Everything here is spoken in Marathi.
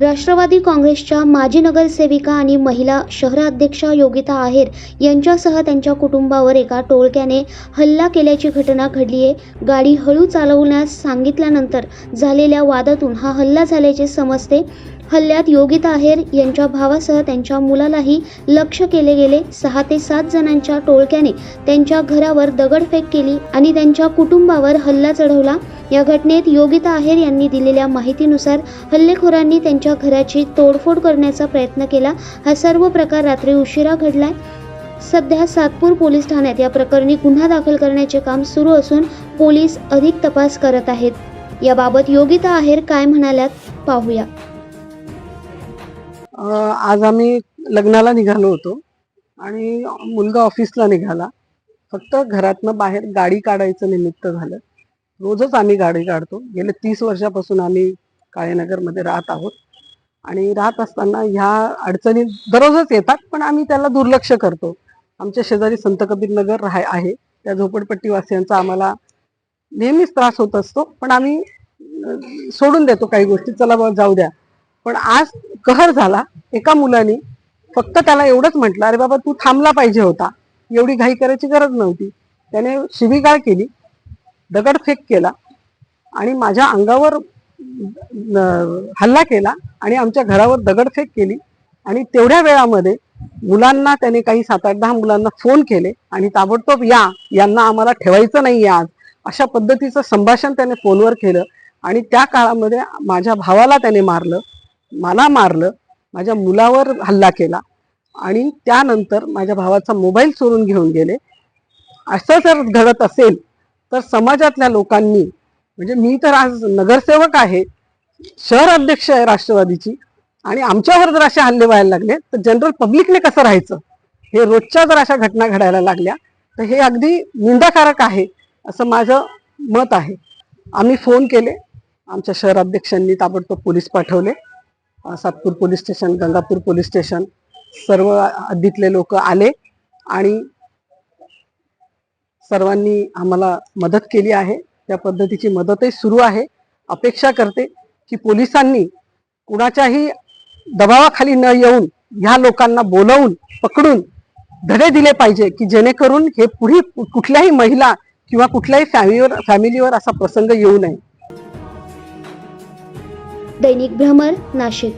राष्ट्रवादी काँग्रेसच्या माजी नगरसेविका आणि महिला शहराध्यक्षा योगिता आहेर यांच्यासह त्यांच्या कुटुंबावर एका टोळक्याने हल्ला केल्याची घटना घडली आहे. गाडी हळू चालवण्यास सांगितल्यानंतर झालेल्या वादातून हा हल्ला झाल्याचे समजते. हल्ल्यात योगिता आहेर यांच्या भावासह त्यांच्या मुलालाही लक्ष केले गेले. सहा ते सात जणांच्या टोळक्याने त्यांच्या घरावर दगडफेक केली आणि त्यांच्या कुटुंबावर हल्ला चढवला. या घटनेत योगिता आहेर यांनी दिलेल्या माहितीनुसार हल्लेखोरांनी त्यांच्या घराची तोडफोड करण्याचा प्रयत्न केला. हा सर्व प्रकार रात्री उशिरा घडलाय. सध्या सातपूर पोलीस ठाण्यात या प्रकरणी गुन्हा दाखल करण्याचे काम सुरू असून पोलीस अधिक तपास करत आहेत. याबाबत योगिता आहेर काय म्हणाल्यात पाहूया. आज आम्ही लग्नाला निघालो होतो आणि मुलगा ऑफिसला निघाला. फक्त घरातनं बाहेर गाडी काढायचं निमित्त झालं. रोजच आम्ही गाडी काढतो. गेले तीस वर्षापासून आम्ही काळेनगरमध्ये राहत आहोत. आणि राहत असताना ह्या अडचणी दररोजच येतात पण आम्ही त्याला दुर्लक्ष करतो. आमच्या शेजारी संत कबीर नगर राह आहे. त्या झोपडपट्टीवासियांचा आम्हाला नेहमीच त्रास होत असतो पण आम्ही सोडून देतो काही गोष्टी. चला बा जाऊ द्या. पण आज कहर झाला एका मुलाने फक्त त्याला एवढंच म्हटलं अरे बाबा तू थांबला पाहिजे होता. एवढी घाई करायची गरज नव्हती. त्याने शिबिगाळ केली. दगडफेक केला आणि माझ्या अंगावर हल्ला केला आणि आमच्या घरावर दगडफेक केली. आणि तेवढ्या वेळामध्ये मुलांना त्याने काही सात आठ दहा मुलांना फोन केले आणि ताबडतोब या यांना आम्हाला ठेवायचं नाही आज. अशा पद्धतीचं संभाषण त्याने फोनवर केलं आणि त्या काळामध्ये माझ्या भावाला त्याने मारलं मला मारलं माझ्या मुलावर हल्ला केला आणि त्यानंतर माझ्या भावाचा मोबाईल चोरून घेऊन गेले. असं जर घडत असेल तर समाजातल्या लोकांनी म्हणजे मी तर आज नगरसेवक आहे शहर अध्यक्ष आहे राष्ट्रवादीची आणि आमच्यावर जर असे हल्ले व्हायला लागले तर जनरल पब्लिकने कसं राहायचं हे रोजच्या जर अशा घटना घडायला लागल्या तर हे अगदी निंदाकारक आहे असं माझं मत आहे आम्ही फोन केले आमच्या शहर अध्यक्षांनी ताबडतोब पोलीस पाठवले Satpur police station Gangapur police station सर्व हद्दीतले लोक आले आणि सर्वांनी आम्हाला मदत केली आहे. त्या पद्धतीची मदतही सुरू आहे. अपेक्षा करते की पोलिसांनी कुणाच्याही दबावाखाली न येऊन ह्या लोकांना बोलवून पकडून धडे दिले पाहिजे की जेणेकरून हे पुढे कुठल्याही महिला किंवा कुठल्याही फॅमिलीवर फॅमिलीवर असा प्रसंग येऊ नये. दैनिक भ्रमर नाशिक.